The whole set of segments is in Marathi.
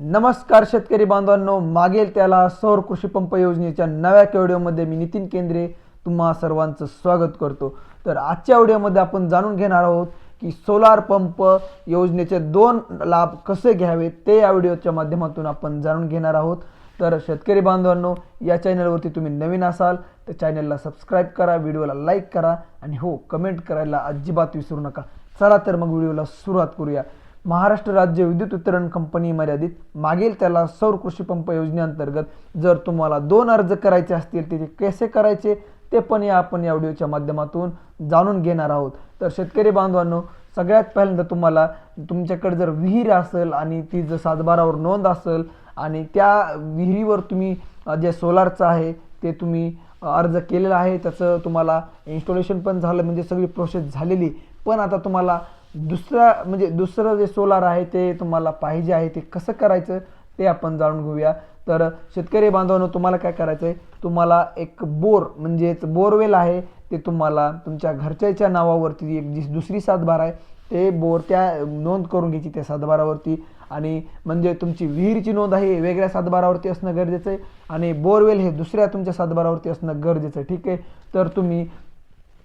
नमस्कार शेतकरी बांधवांनो मागेल त्याला सौर कृषी पंप योजनेच्या नव्या व्हिडिओमध्ये मी नितीन केंद्रे तुम्हा सर्वांचं स्वागत करतो. तर आजच्या व्हिडिओमध्ये आपण जाणून घेणार आहोत की सोलार पंप योजनेचे दोन लाभ कसे घ्यावेत ते या व्हिडिओच्या माध्यमातून आपण जाणून घेणार आहोत. तर शेतकरी बांधवांनो या चॅनलवरती तुम्ही नवीन असाल तर चॅनलला सबस्क्राईब करा व्हिडिओला लाईक करा आणि हो कमेंट करायला अजिबात विसरू नका. चला तर मग व्हिडिओला सुरुवात करूया. महाराष्ट्र राज्य विद्युत वितरण कंपनी मर्यादित मागील त्याला सौर कृषी पंप योजनेअंतर्गत जर तुम्हाला दोन अर्ज करायचे असतील ते कसे करायचे ते पण या आपण या व्हिडिओच्या माध्यमातून जाणून घेणार आहोत. तर शेतकरी बांधवांनो सगळ्यात पहिल्यांदा तुम्हाला तुमच्याकडे जर विहीर असेल आणि ती जर सातबारावर नोंद असेल आणि त्या विहिरीवर तुम्ही जे सोलारचं आहे ते तुम्ही अर्ज केलेला आहे त्याचं तुम्हाला इन्स्टॉलेशन पण झालं म्हणजे सगळी प्रोसेस झालेली. पण आता तुम्हाला दुसरा म्हणजे दुसरं जे सोलार आहे ते तुम्हाला पाहिजे आहे ते कसं करायचं ते आपण जाणून घेऊया. तर शेतकरी बांधवांनो तुम्हाला काय करायचं आहे तुम्हाला एक बोर म्हणजेच बोरवेल आहे ते तुम्हाला तुमच्या घरच्याच्या नावावरती एक जी दुसरी सातबार आहे ते बोर त्या नोंद करून घ्यायची त्या सातबारावरती. आणि म्हणजे तुमची विहिरीची नोंद आहे वेगळ्या सातबारावरती असणं गरजेचं आहे. आणि बोरवेल हे दुसऱ्या तुमच्या सातबारावरती असणं गरजेचं आहे. ठीक आहे? तर तुम्ही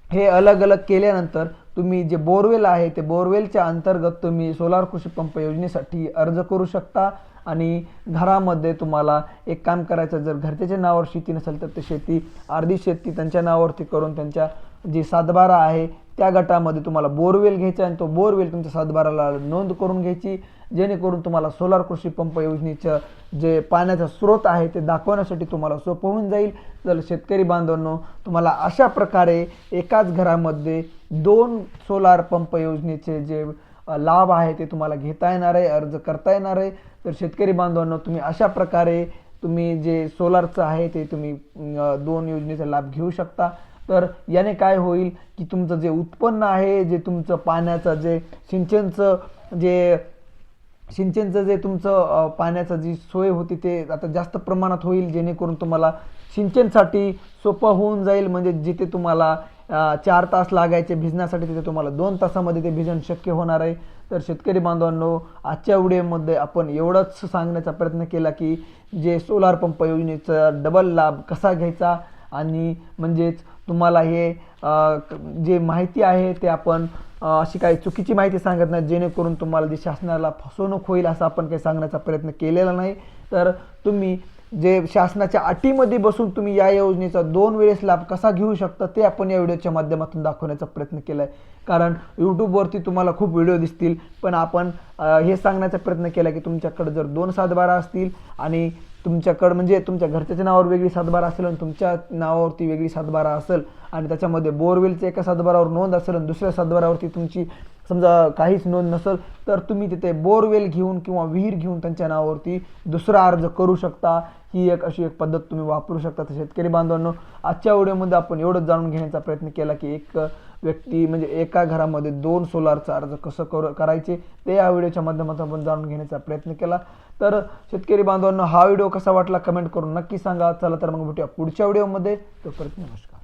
हे अलग अलग केल्यानंतर तुम्ही जे बोरवेल आहे ते बोरवेलच्या अंतर्गत तुम्ही सोलार कृषी पंप योजनेसाठी अर्ज करू शकता आणि घरामध्ये तुम्हाला एक काम करायचं जर घरच्याच्या नावावर शेती नसेल तर ते शेती अर्धी शेती त्यांच्या नावावरती करून त्यांच्या जी सातबारा आहे त्या गटामध्ये तुम्हाला बोरवेल घ्यायचा आणि तो बोरवेल तुमच्या सातबाराला नोंद करून घ्यायची जेणेकरून तुम्हाला सोलार कृषी पंप योजनेचं जे पाण्याचा स्रोत आहे ते दाखवण्यासाठी तुम्हाला सोपं होऊन जाईल. जर शेतकरी बांधवांनो तुम्हाला अशा प्रकारे एकाच घरामध्ये दोन सोलार पंप योजनेचे जे लाभ आहे ते तुम्हाला घेता येणार आहे अर्ज करता येणार आहे. तर शेतकरी बांधवांनो तुम्ही अशा प्रकारे तुम्ही जे सोलारचं आहे ते तुम्ही दोन योजनेचा लाभ घेऊ शकता. तर याने काय होईल की तुमचं जे उत्पन्न आहे जे तुमचं पाण्याचं जे सिंचनचं जे सिंचनचं जे तुमचं पाण्याचं जी सोय होती ते आता जास्त प्रमाणात होईल जेणेकरून तुम्हाला सिंचनसाठी सोपं होऊन जाईल. म्हणजे जिथे तुम्हाला चार तास लागायचे भिजण्यासाठी तिथे तुम्हाला दोन तासामध्ये ते भिजण शक्य होणार आहे. तर शेतकरी बांधवांनो आजच्या व्हिडिओमध्ये आपण एवढंच सांगण्याचा प्रयत्न केला की जे सोलार पंप योजनेचा डबल लाभ कसा घ्यायचा आणि म्हणजेच तुम्हाला हे जे माहिती आहे ते आपण अशी काही चुकीची माहिती सांगत नाही जेणेकरून तुम्हाला जे शासनाला फसवणूक होईल असं आपण काही सांगण्याचा प्रयत्न केलेला नाही. तर तुम्ही जे शासनाच्या अटीमध्ये बसून तुम्ही या योजनेचा दोन वेळेस लाभ कसा घेऊ शकता ते आपण या व्हिडिओच्या माध्यमातून दाखवण्याचा प्रयत्न केला आहे कारण यूट्यूबवरती तुम्हाला खूप व्हिडिओ दिसतील पण आपण हे सांगण्याचा प्रयत्न केला की तुमच्याकडे जर दोन सातबारा असतील आणि तुमच्याकडं म्हणजे तुमच्या घरच्याच्या नावावर वेगळी सातबारा असेल आणि तुमच्या नावावरती वेगळी सातबारा असेल आणि त्याच्यामध्ये बोरवेलच्या एका सातबारावर नोंद असेल आणि दुसऱ्या सातबारावरती तुमची समजा काहीच नोंद नसेल तर तुम्ही तिथे बोरवेल घेऊन किंवा विहीर घेऊन त्यांच्या नावावरती दुसरा अर्ज करू शकता. ही एक अशी एक पद्धत तुम्ही वापरू शकता. तर शेतकरी बांधवांनो आजच्या व्हिडिओमध्ये आपण एवढंच जाणून घेण्याचा प्रयत्न केला की एक व्यक्ती म्हणजे एका घरामध्ये दोन सोलारचा अर्ज कसं कर करायचे ते या व्हिडिओच्या माध्यमातून आपण जाणून घेण्याचा प्रयत्न केला. तर शेतकरी बांधवांना हा व्हिडिओ कसा वाटला कमेंट करून नक्की सांगा. चला तर मग भेटूया पुढच्या व्हिडिओमध्ये. तो नमस्कार.